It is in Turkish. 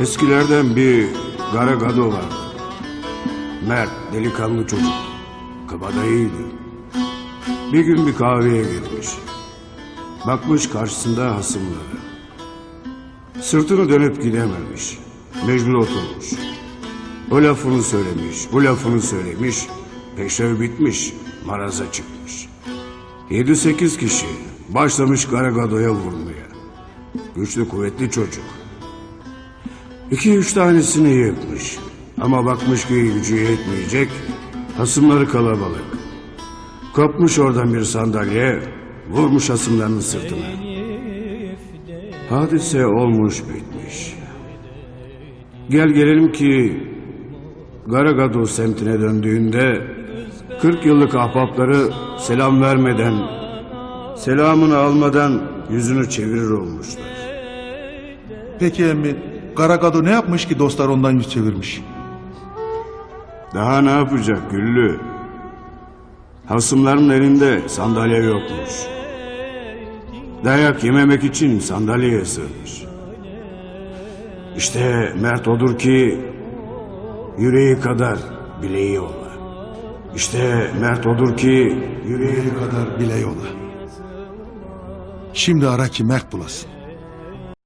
Eskilerden bir Garagado vardı. Mert, delikanlı çocuk. Kabadayıydı. Bir gün bir kahveye girmiş. Bakmış karşısında hasımları. Sırtını dönüp gidememiş. Mecbur oturmuş. O lafını söylemiş, bu lafını söylemiş. Peşrev bitmiş, maraza çıkmış. Yedi sekiz kişi başlamış Garagado'ya vurmaya. Güçlü kuvvetli çocuk. İki üç tanesini yıkmış. Ama bakmış ki gücü yetmeyecek. Hasımları kalabalık. Kopmuş oradan bir sandalye. Vurmuş hasımlarının sırtına. Hadise olmuş bitmiş. Gel gelelim ki Garagado semtine döndüğünde 40 yıllık ahbapları selam vermeden, selamını almadan yüzünü çevirir olmuşlar. Peki emmi, Garagado ne yapmış ki dostlar ondan yüz çevirmiş? Daha ne yapacak Güllü? Hasımların elinde sandalye yokmuş. Dayak yememek için sandalyeye sığınmış. İşte Mert odur ki yüreği kadar bileği ola. İşte Mert odur ki yüreği kadar bile yola. Şimdi ara ki Mert bulasın.